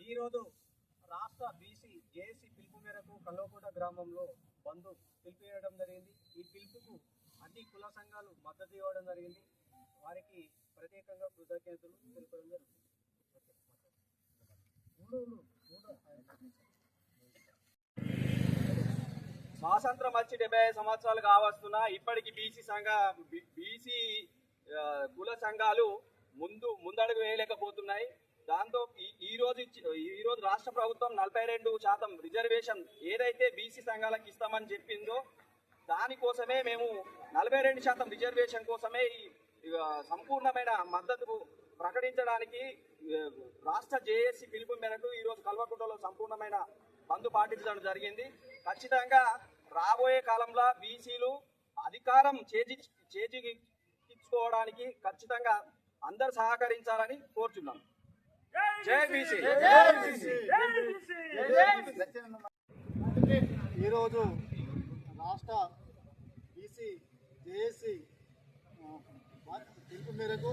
ఈరోజు రాష్ట్ర బీసీ జేసీ పిలుపు మేరకు కల్లోకోట గ్రామంలో బంధు పిలుపు జరిగింది. ఈ పిలుపుకు అన్ని కుల సంఘాలు మద్దతు ఇవ్వడం జరిగింది. వారికి ప్రత్యేకంగా కృతజ్ఞతలు తెలుపడం జరిగింది స్వాతంత్రం వచ్చి డెబ్బై సంవత్సరాలు కావస్తున్నా ఇప్పటికి బీసీ సంఘ బీసీ కుల సంఘాలు ముందు ముందడుగు వేయలేకపోతున్నాయి. దాంతో ఈ- రోజు ఇచ్చి- ఈ రోజు రాష్ట్ర ప్రభుత్వం నలభై రెండు శాతం రిజర్వేషన్ ఏదైతే బీసీ సంఘాలకు ఇస్తామని చెప్పిందో దానికోసమే మేము నలభై రెండు శాతం రిజర్వేషన్ కోసమే ఈ సంపూర్ణమైన మద్దతు ప్రకటించడానికి రాష్ట్ర జేఏసీ పిలుపు మేరకు ఈరోజు రోజు కల్వకుంటలో సంపూర్ణమైన బంద్ పాటించడం జరిగింది. ఖచ్చితంగా రాబోయే కాలంలో బీసీలు అధికారం చేజి చేజిక్కించుకోవడానికి ఖచ్చితంగా అందరు సహకరించాలని కోరుచున్నాం. జై బీసీ. ఈరోజు రాష్ట్ర బీసీ జేఏసీ పిలుపు మేరకు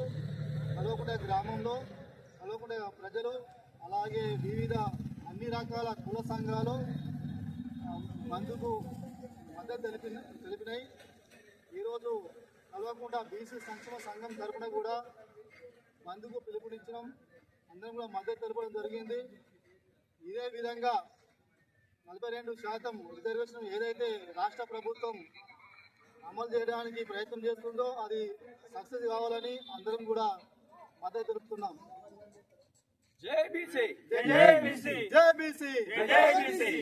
కల్వకుంట గ్రామంలో కల్వకుంట ప్రజలు అలాగే వివిధ అన్ని రకాల కుల సంఘాలు బంధుకు మద్దతు తెలిపి తెలిపినాయి. ఈరోజు కల్వకుంట బీసీ సంక్షేమ సంఘం తరపున కూడా బంధుకు పిలుపునిచ్చడం అందరం కూడా మద్దతు తెలపడం జరిగింది. ఇదే విధంగా నలభై రెండు శాతం రిజర్వేషన్ ఏదైతే రాష్ట్ర ప్రభుత్వం అమలు చేయడానికి ప్రయత్నం చేస్తుందో అది సక్సెస్ కావాలని అందరం కూడా మద్దతు తెలుపుతున్నాం. జై బీసీ. జై బీసీ. జై